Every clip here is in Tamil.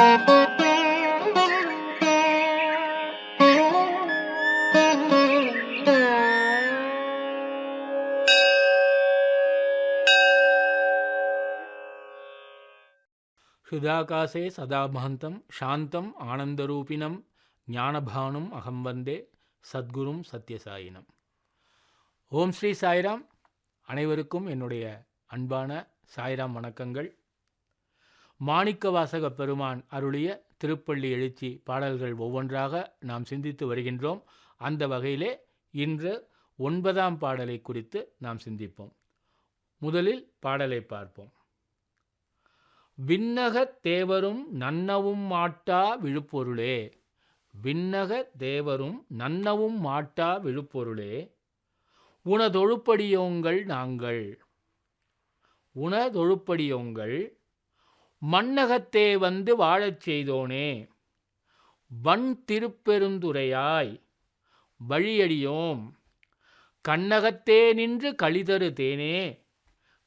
ஹிருதாகாசே சதா மகந்தம் சாந்தம் ஆனந்தரூபிணம் ஞானபானும் அகம் வந்தே சத்குரும் சத்யசாயினம் ஓம் ஸ்ரீ சாய்ராம் அனைவருக்கும் என்னுடைய அன்பான சாய்ராம் வணக்கங்கள்। மாணிக்கவாசக பெருமான் அருளிய திருப்பள்ளி எழுச்சி பாடல்கள் ஒவ்வொன்றாக நாம் சிந்தித்து வருகின்றோம். அந்த வகையிலே இன்று ஒன்பதாம் பாடலை குறித்து நாம் சிந்திப்போம். முதலில் பாடலை பார்ப்போம். விண்ணகத் தேவரும் நன்னவும் மாட்டா விழுப்பொருளே. விண்ணக தேவரும் நன்னவும் மாட்டா விழுப்பொருளே. உனதொழுப்படியோங்கள் நாங்கள். உனதொழுப்படியோங்கள் மண்ணகத்தே வந்து வாழச் செய்தோனே. வன் திருப்பெருந்துரையாய் வழியடியோம். கண்ணகத்தே நின்று களிதரு தேனே.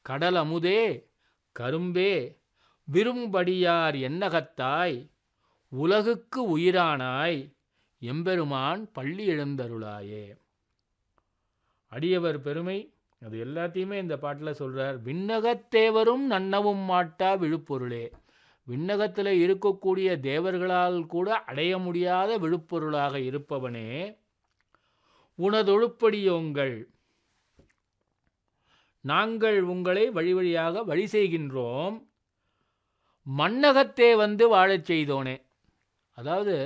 கடலமுதே கரும்பே விரும்படியார் என்னகத்தாய். உலகுக்கு உயிரானாய் எம்பெருமான் பள்ளி எழுந்தருளாயே. அடியவர் பெருமை. அது எல்லாத்தையுமே இந்த பாட்டில் சொல்கிறார் விண்ணகத்தேவரும் நன்னவும் மாட்டா விழுப்பொருளே. விண்ணகத்தில் இருக்கக்கூடிய தேவர்களால் கூட அடைய முடியாத விழுப்பொருளாக இருப்பவனே உனதொழுப்படியோங்கள். நாங்கள் உங்களை வழி வழியாக வழி செய்கின்றோம். மண்ணகத்தே வந்து வாழச் செய்தோனே. அதாவது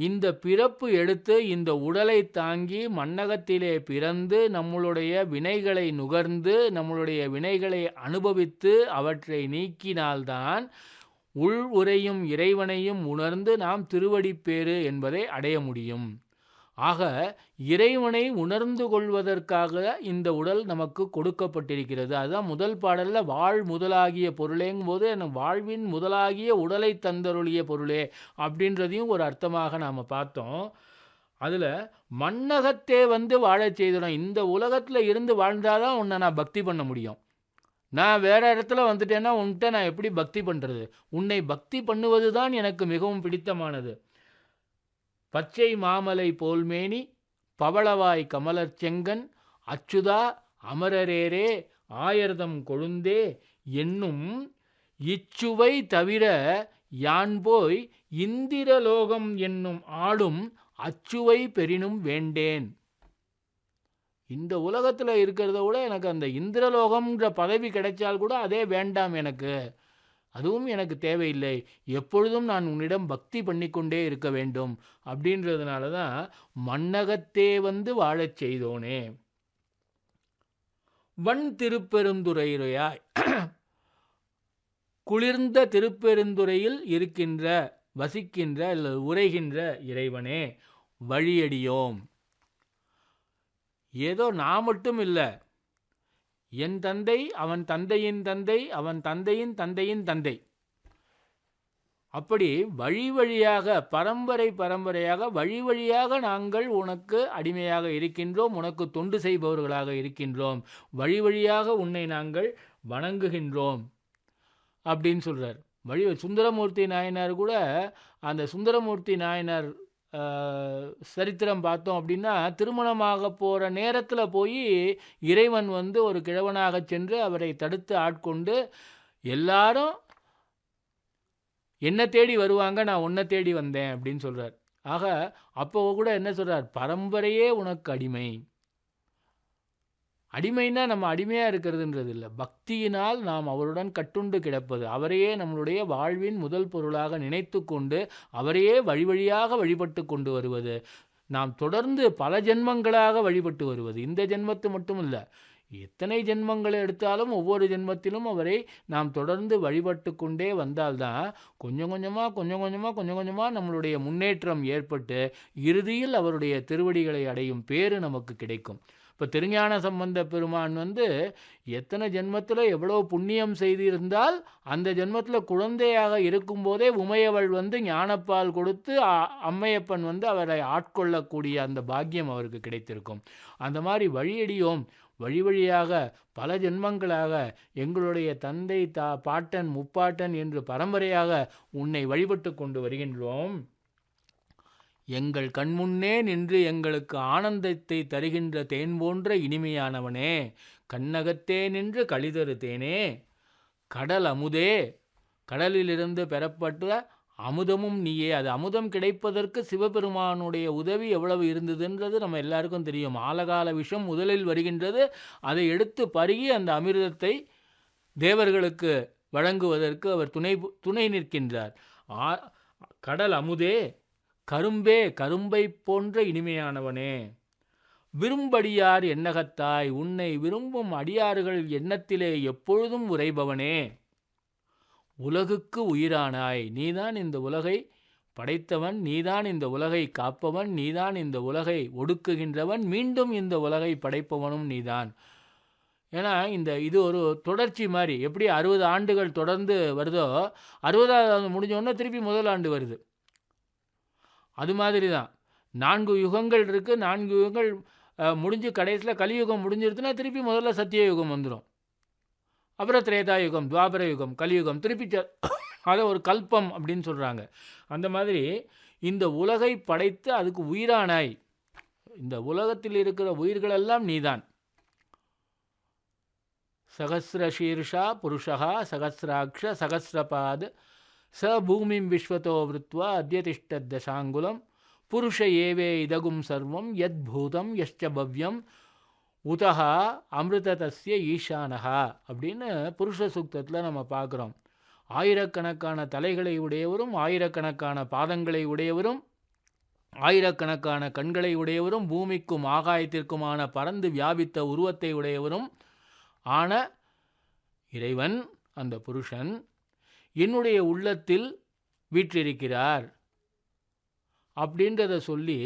இந்த பிறப்பு எடுத்து இந்த உடலை தாங்கி மண்ணகத்திலே பிறந்து நம்மளுடைய வினைகளை நுகர்ந்து நம்மளுடைய வினைகளை அனுபவித்து அவற்றை நீக்கினால்தான் உள் உரையும் இறைவனையும் உணர்ந்து நாம் திருவடிப்பேறு என்பதை அடைய முடியும். ஆக இறைவனை உணர்ந்து கொள்வதற்காக இந்த உடல் நமக்கு கொடுக்கப்பட்டிருக்கிறது. அதுதான் முதல் பாடலில் வாழ் முதலாகிய பொருளேங்கும் போது வாழ்வின் முதலாகிய உடலை தந்தருளிய பொருளே அப்படின்றதையும் ஒரு அர்த்தமாக நாம் பார்த்தோம். அதில் மன்னகத்தே வந்து வாழச் செய்திடும் இந்த உலகத்தில் இருந்து வாழ்ந்தால் தான் உன்னை நான் பக்தி பண்ண முடியும். நான் வேறு இடத்துல வந்துட்டேன்னா உன்கிட்ட நான் எப்படி பக்தி பண்ணுறது உன்னை பக்தி பண்ணுவது தான் எனக்கு மிகவும் பிடித்தமானது. பச்சை மாமலை போல்மேனி பவளவாய் கமலர் செங்கன் அச்சுதா அமரரேரே ஆயர்தம் கொழுந்தே என்னும் இச்சுவை தவிர யான் போய் இந்திரலோகம் என்னும் ஆளும் அச்சுவை பெரினும் வேண்டேன். இந்த உலகத்தில் இருக்கிறத விட எனக்கு அந்த இந்திரலோகம்ன்ற பதவி கிடைச்சால் கூட அதே வேண்டாம் எனக்கு. அதுவும் எனக்கு தேவையில்லை. எப்பொழுதும் நான் உன்னிடம் பக்தி பண்ணிக்கொண்டே இருக்க வேண்டும். அப்படின்றதுனால தான் மன்னகத்தே வந்து வாழச் செய்தோனே. வன் திருப்பெருந்துறையாய் குளிர்ந்த திருப்பெருந்துறையில் இருக்கின்ற வசிக்கின்ற அல்லது உரைகின்ற இறைவனே வழியடியோம். ஏதோ நான் மட்டும் இல்லை. என் தந்தை அவன் தந்தையின் தந்தை அவன் தந்தையின் தந்தையின் தந்தை. அப்படி வழி வழியாக பரம்பரை பரம்பரையாக வழி வழியாக நாங்கள் உனக்கு அடிமையாக இருக்கின்றோம் உனக்கு தொண்டு செய்பவர்களாக இருக்கின்றோம். வழி வழியாக உன்னை நாங்கள் வணங்குகின்றோம். அப்படின்னு சொல்கிறார் வழி சுந்தரமூர்த்தி நாயனார் கூட அந்த சுந்தரமூர்த்தி நாயனார் சரித்திரம் பார்த்தோம் அப்படின்னா திருமணமாக போகிற நேரத்தில் போய் இறைவன் வந்து ஒரு கிழவனாக சென்று அவரை தடுத்து ஆட்கொண்டு எல்லாரும் என்ன தேடி வருவாங்க நான் உன்னை தேடி வந்தேன் அப்படின்னு சொல்கிறார் ஆக அப்போ கூட என்ன சொல்கிறார் பரம்பரையே உனக்கு அடிமை. அடிமைன்னா நம்ம அடிமையாக இருக்கிறதுன்றது இல்லை. பக்தியினால் நாம் அவருடன் கட்டுண்டு கிடப்பது அவரையே நம்மளுடைய வாழ்வின் முதல் பொருளாக நினைத்து கொண்டு அவரையே வழி வழியாக வழிபட்டு கொண்டு வருவது நாம் தொடர்ந்து பல ஜென்மங்களாக வழிபட்டு வருவது இந்த ஜென்மத்து மட்டும் இல்லை எத்தனை ஜென்மங்களை எடுத்தாலும் ஒவ்வொரு ஜென்மத்திலும் அவரை நாம் தொடர்ந்து வழிபட்டு கொண்டே வந்தால்தான் கொஞ்சம் கொஞ்சமாக கொஞ்சம் கொஞ்சமாக கொஞ்சம் கொஞ்சமாக நம்மளுடைய முன்னேற்றம் ஏற்பட்டு இறுதியில் அவருடைய திருவடிகளை அடையும் பேறு நமக்கு கிடைக்கும். இப்போ திருஞான சம்பந்த பெருமான் வந்து எத்தனை ஜென்மத்தில் எவ்வளோ புண்ணியம் செய்திருந்தால் அந்த ஜென்மத்தில் குழந்தையாக இருக்கும்போதே உமையவள் வந்து ஞானப்பால் கொடுத்து அம்மையப்பன் வந்து அவரை ஆட்கொள்ளக்கூடிய அந்த பாக்கியம் அவருக்கு கிடைத்திருக்கும். அந்த மாதிரி வழியடியோம். வழி வழியாக பல ஜென்மங்களாக எங்களுடைய தந்தை தா பாட்டன் முப்பாட்டன் என்று பரம்பரையாக உன்னை வழிபட்டு கொண்டு வருகின்றோம். எங்கள் கண்முன்னே நின்று எங்களுக்கு ஆனந்தத்தை தருகின்ற தேன் போன்ற இனிமையானவனே கண்ணகத்தே நின்று கழிதரு தேனே. கடல் அமுதே கடலிலிருந்து பெறப்பட்ட அமுதமும் நீயே. அது அமுதம் கிடைப்பதற்கு சிவபெருமானுடைய உதவி எவ்வளவு இருந்ததுன்றது நம்ம எல்லாருக்கும் தெரியும். ஆலகால விஷம் முதலில் வருகின்றது. அதை எடுத்து பருகி அந்த அமிர்தத்தை தேவர்களுக்கு வழங்குவதற்கு அவர் துணை துணை நிற்கின்றார். ஆ- கடல் அமுதே கரும்பே கரும்பை போன்ற இனிமையானவனே. விரும்படியார் என்னகத்தாய் உன்னை விரும்பும் அடியார்கள் எண்ணத்திலே எப்பொழுதும் உரைபவனே உலகுக்கு உயிரானாய் நீதான் இந்த உலகை படைத்தவன் நீதான் இந்த உலகை காப்பவன் நீதான் இந்த உலகை ஒடுக்குகின்றவன் மீண்டும் இந்த உலகை படைப்பவனும் நீதான். ஏன்னா இந்த இது ஒரு தொடர்ச்சி மாதிரி எப்படி அறுபது ஆண்டுகள் தொடர்ந்து வருதோ அறுபதாவது ஆண்டு திருப்பி முதல் ஆண்டு வருது. அது மாதிரி தான் நான்கு யுகங்கள் இருக்குது நான்கு யுகங்கள் முடிஞ்சு கடைசியில் கலியுகம் முடிஞ்சிருச்சுன்னா திருப்பி முதல்ல சத்தியயுகம் வந்துடும் அப்புறம் திரேதா யுகம் துவாபர யுகம் கலியுகம் திருப்பி ச- அதை ஒரு கல்பம் அப்படின்னு சொல்கிறாங்க அந்த மாதிரி இந்த உலகை படைத்து அதுக்கு உயிரானாய். இந்த உலகத்தில் இருக்கிற உயிர்களெல்லாம் நீதான். சகசிரசீர்ஷா புருஷா சகசிராட்ச சகசிரபாத் ச பூமிம் விஸ்வத்தோ விருத்வா அத்தியதிஷ்ட தசாங்குலம் புருஷ ஏவே இதகும் சர்வம் யத் பூதம் யஷ்ச பவ்யம் உதகா அமிர்த தஸ்ய ஈஷானஹா அப்படின்னு புருஷ சூக்தத்தில் நம்ம பார்க்குறோம். ஆயிரக்கணக்கான தலைகளை உடையவரும் ஆயிரக்கணக்கான பாதங்களை உடையவரும் ஆயிரக்கணக்கான கண்களை உடையவரும் பூமிக்கும் ஆகாயத்திற்குமான பறந்து வியாபித்த உருவத்தை உடையவரும் ஆன இறைவன் அந்த புருஷன் என்னுடைய உள்ளத்தில் வீற்றிருக்கிறார். அப்படின்றத சொல்லி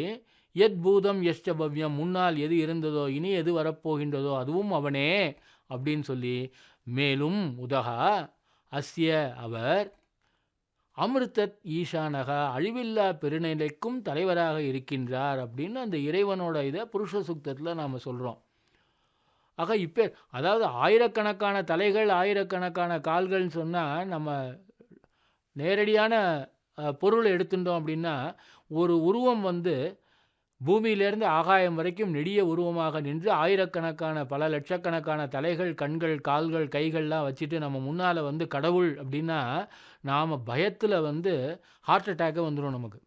எத் பூதம் எஷ்ட பவ்யம்? முன்னால் எது இருந்ததோ இனி எது வரப்போகின்றதோ அதுவும் அவனே. அப்படின்னு சொல்லி மேலும் உதகா அஸ்ய அவர் அமிர்தத் ஈசானகா அழிவில்லா பெருநிலைக்கும் தலைவராக இருக்கின்றார். அப்படின்னு அந்த இறைவனோட இதை புருஷ சுக்தத்தில் நாம் சொல்கிறோம் ஆக இப்போ அதாவது ஆயிரக்கணக்கான தலைகள் ஆயிரக்கணக்கான கால்கள்னு சொன்னால் நம்ம நேரடியான பொருளை எடுத்துட்டோம் அப்படின்னா ஒரு உருவம் வந்து பூமியிலேருந்து ஆகாயம் வரைக்கும் நெடிய உருவமாக நின்று ஆயிரக்கணக்கான பல லட்சக்கணக்கான தலைகள் கண்கள் கால்கள் கைகள்லாம் வச்சுட்டு நம்ம முன்னால் வந்து கடவுள் அப்படின்னா நாம் பயத்தில் வந்து ஹார்ட் அட்டாக்கே வந்துடும் நமக்கு.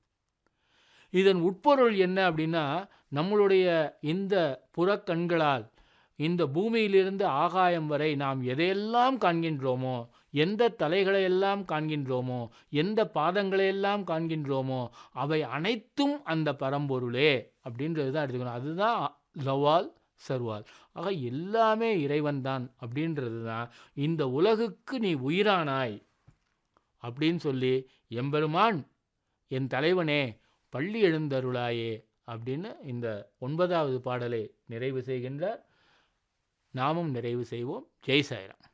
இதன் உட்பொருள் என்ன அப்படின்னா நம்மளுடைய இந்த புறக்கண்களால் இந்த பூமியிலிருந்து ஆகாயம் வரை நாம் எதையெல்லாம் காண்கின்றோமோ எந்த தலைகளை எல்லாம் காண்கின்றோமோ எந்த பாதங்களை எல்லாம் காண்கின்றோமோ அவை அனைத்தும் அந்த பரம்பொருளே அப்படின்றது தான் எடுத்துக்கணும். அதுதான் லவால் சர்வால். ஆக எல்லாமே இறைவன் தான் அப்படின்றது தான். இந்த உலகுக்கு நீ உயிரானாய் அப்படின்னு சொல்லி எம்பெருமான் என் தலைவனே பள்ளி எழுந்தருளாயே அப்படின்னு இந்த ஒன்பதாவது பாடலை நிறைவு செய்கின்றார். நாமும் நிறைவு செய்வோம். ஜெய் சாய்ராம்.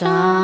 Shine.